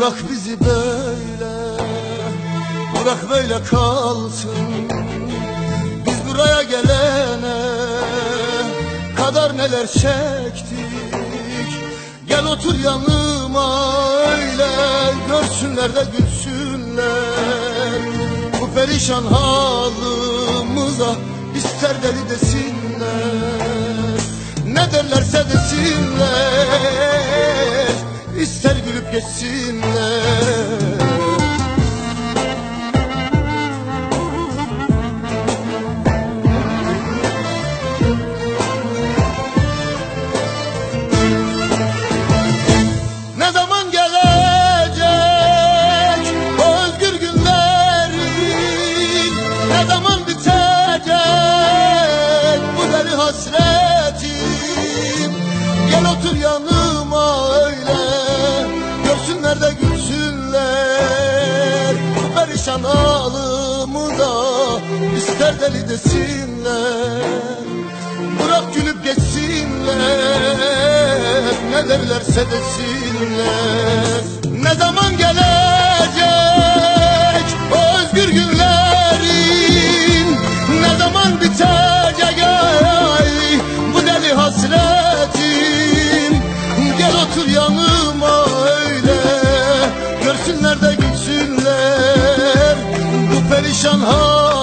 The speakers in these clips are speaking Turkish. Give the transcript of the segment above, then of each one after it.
Bırak bizi böyle Bırak böyle kalsın. Biz buraya gelene Kadar neler çektik. Gel otur yanıma öyle Görsünler de gülsünler. Bu perişan halımıza İster deli desinler. Ne derlerse desinler geçsinler Görsünler de gülsünler. Perişan halımı da ister deli desinler. Bırak gülüp geçsinler Ne derlerse desinler. Ne zaman gelecek O özgür günlerin? Ne zaman bitecek ay Bu deli hasretim Gel otur yanıma Görsünler de gülsünler. Bu perişan halımıza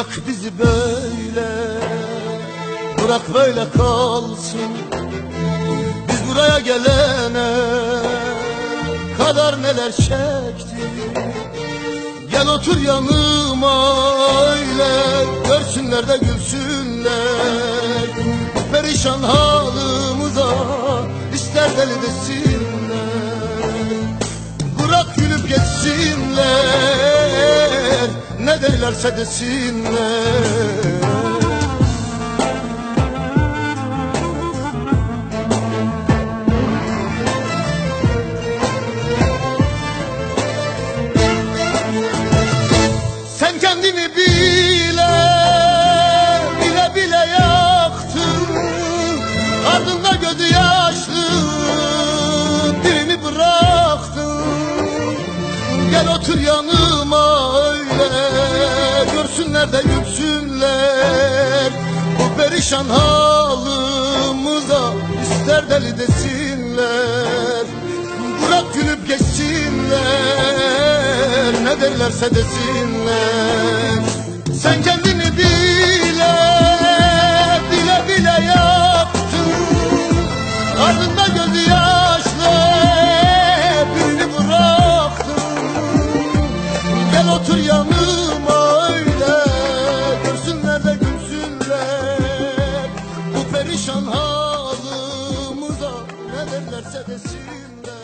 Bırak bizi böyle Bırak böyle kalsın. Biz buraya gelene Kadar neler çektik. Gel otur yanıma öyle Görsünler de gülsünler. Perişan halımıza ister deli desinler. Bırak gülüp geçsinler Ne derlerse desinler perişan halımıza ister deli desinler Bırak gülüp geçsinler Ne derlerse desinler. Sen kendini bile bile bile yaptın. Ardında gözü yaşlı birini bıraktın. Gel otur yanıma Derlerse desinler